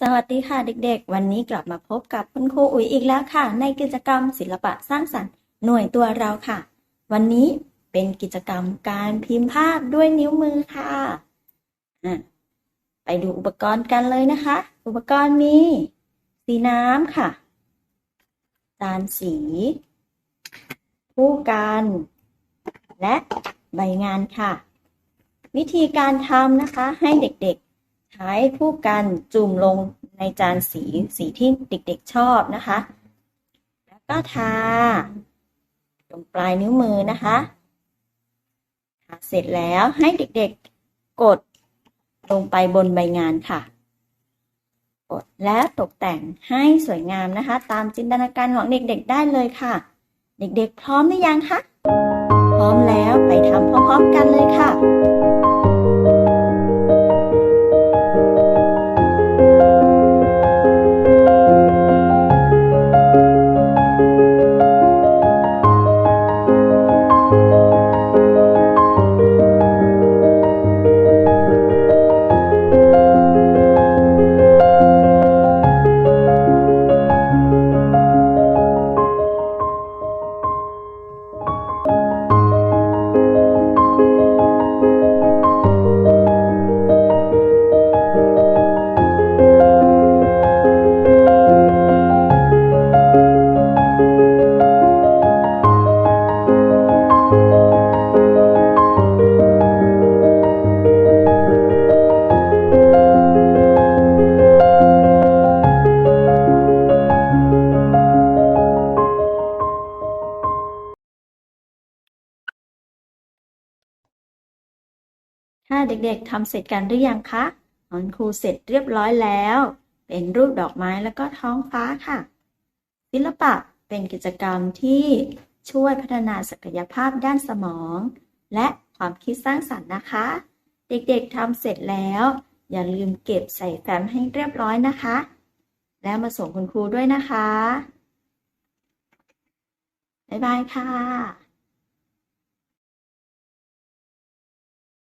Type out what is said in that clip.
สวัสดีค่ะเด็กๆ วันนี้กลับมาพบกับคุณครูอุ๋ยอีกแล้วค่ะ ในกิจกรรมศิลปะสร้างสรรค์หน่วยตัวเราค่ะ วันนี้เป็นกิจกรรมการพิมพ์ภาพด้วยนิ้วมือค่ะะไปดูอุปกรณ์กันเลยนะคะ อุปกรณ์มี สีน้ำค่ะ จานสี ผู้กัน และใบงานค่ะ วิธีการทำนะคะให้เด็กๆ ใช้ผู้กันจุ่มลงในจานสีสีที่เด็กๆชอบนะคะ แล้วก็ทาตรงปลายนิ้วมือนะคะทาเสร็จแล้วให้เด็กๆกดลงไปบนใบงานค่ะ กดและตกแต่งให้สวยงามนะคะ ตามจินตนาการของเด็กๆได้เลยค่ะ เด็กๆพร้อมหรือยังคะ พร้อมแล้วไปทำพร้อมๆกันเลยค่ะ ถ้าเด็กๆทำเสร็จกันหรือยังคะคุณครูเสร็จเรียบร้อยแล้ว เป็นรูปดอกไม้แล้วก็ท้องฟ้าค่ะ ศิลปะเป็นกิจกรรมที่ช่วยพัฒนาศักยภาพด้านสมอง และความคิดสร้างสรรค์นะคะ เด็กๆทำเสร็จแล้ว อย่าลืมเก็บใส่แฟ้มให้เรียบร้อยนะคะ แล้วมาส่งคุณครูด้วยนะคะ บ๊ายบายค่ะ